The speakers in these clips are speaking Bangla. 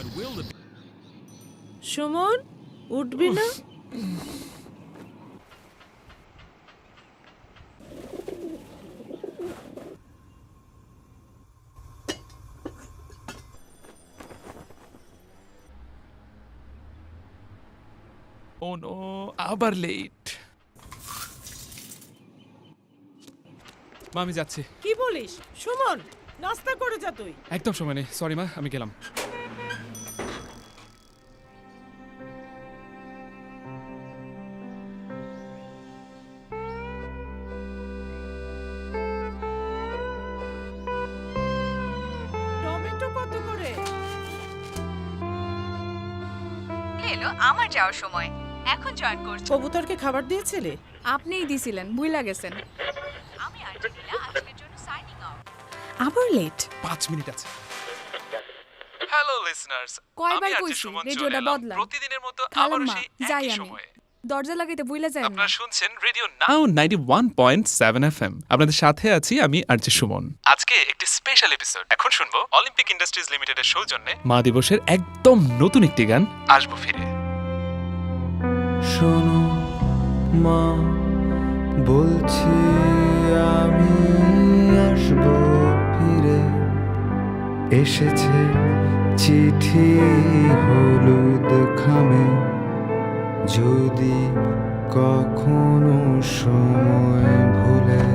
But will the সুমন উঠবি না? ও নো আবার লেট মা আমি যাচ্ছি। কি বলিস? সুমন নাস্তা করে যা তুই। একদম সময় নেই সরি মা আমি গেলাম। এলো আমার যাওয়ার সময়। এখন জয়েন করছি। কবুতরকে খাবার দিয়েছিলে? আপনিই দিছিলেন বুইলা গেছেন। আমি আর্জেন্টিনা আজকের জন্য সাইনিং আউট আবার লেট পাঁচ মিনিট আছে। হ্যালো লিসনার্স কয়বার কইছি? রেডিওটা বদলা প্রতিদিনের মতো খালাম সেই যাই আমি। দরজা লাগাইতে বুইলা যায় আপনারা শুনছেন radio now ninety one point seven F M আপনাদের সাথে আছি আমি আরজে সুমন। আজকে একটি স্পেশাল এপিসোড এখন শুনব অলিম্পিক ইন্ডাস্ট্রিজ লিমিটেডের সৌজন্যে মা দিবসের একদম নতুন একটি গান। আসব ফিরে। শোনো মা বলছি আমি আসব ফিরে। এসেছে চিঠি হলুদ খামে। যদি কখনো সময় ভুলে,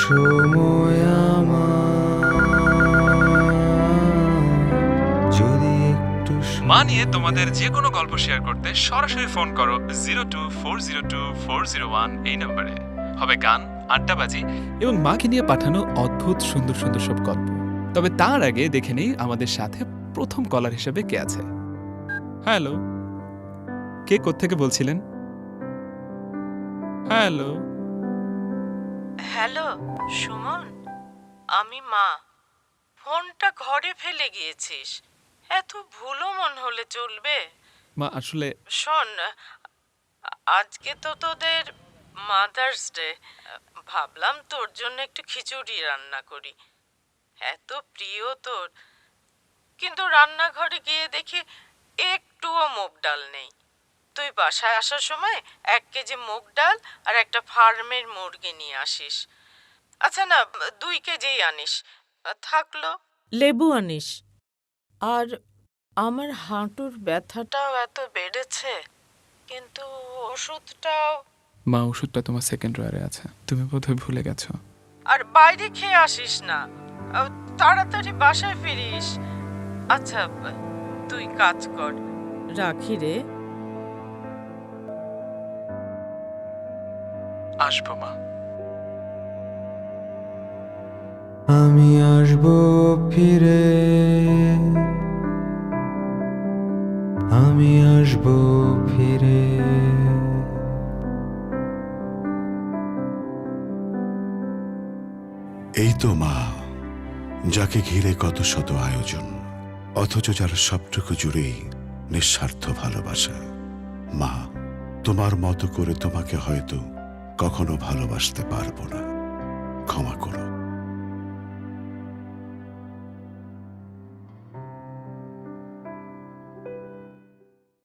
সময় যদি একটু তোমাদের যে কোনো গল্প শেয়ার করতে সরাসরি ফোন করো zero two four zero two four zero one এই নম্বরে। হবে গান আড্ডাবাজি এবং মাকে নিয়ে পাঠানো অদ্ভুত, সুন্দর সুন্দর সব গল্প। তবে তার আগে দেখে নেই আমাদের সাথে প্রথম কলার হিসেবে কে আছে। হ্যালো। কে কোত্থেকে বলছিলেন? হ্যালো। হ্যালো সুমন। আমি মা। ফোনটা ঘরে ফেলে গিয়েছিস। এত ভুলো মন হলে চলবে। মা আসলে শোন আজকে তো তোদের মাদার্স ডে। ভাবলাম তোর জন্য একটু খিচুড়ি রান্না করি। এত প্রিয় তোর। কিন্তু রান্নাঘরে গিয়ে দেখি একটুও মুগ ডাল নেই। তুই বাসায় আসার সময় এক কেজি মুগ ডাল আর একটা ফার্মের মুরগি নিয়ে আসিস। আচ্ছা না দুই কেজি আনিস। থাকল। লেবু আনিস। আর আমার হাঁটুর ব্যথাটাও এত বেড়েছে কিন্তু ওষুধটাও মা ওষুধটা তোমার সেকেন্ড ড্রয়ারে আছে। তুমি বোধহয় ভুলে গেছো। আর বাইরে খেয়ে আসিস না। তাড়াতাড়ি বাসায় ফিরিস। আচ্ছা তুই কাজ কর। রাখি রে। আসব মা। আমি আসব ফিরে। আমি আসব ফিরে। এই তো মা যাকে ঘিরে কত শত আয়োজন। অথচ যার সবটুকু জুড়েই নিঃস্বার্থ ভালোবাসা। মা, তোমার মতো করে তোমাকে হয়তো কখনো ভালোবাসতে পারব না। ক্ষমা করো।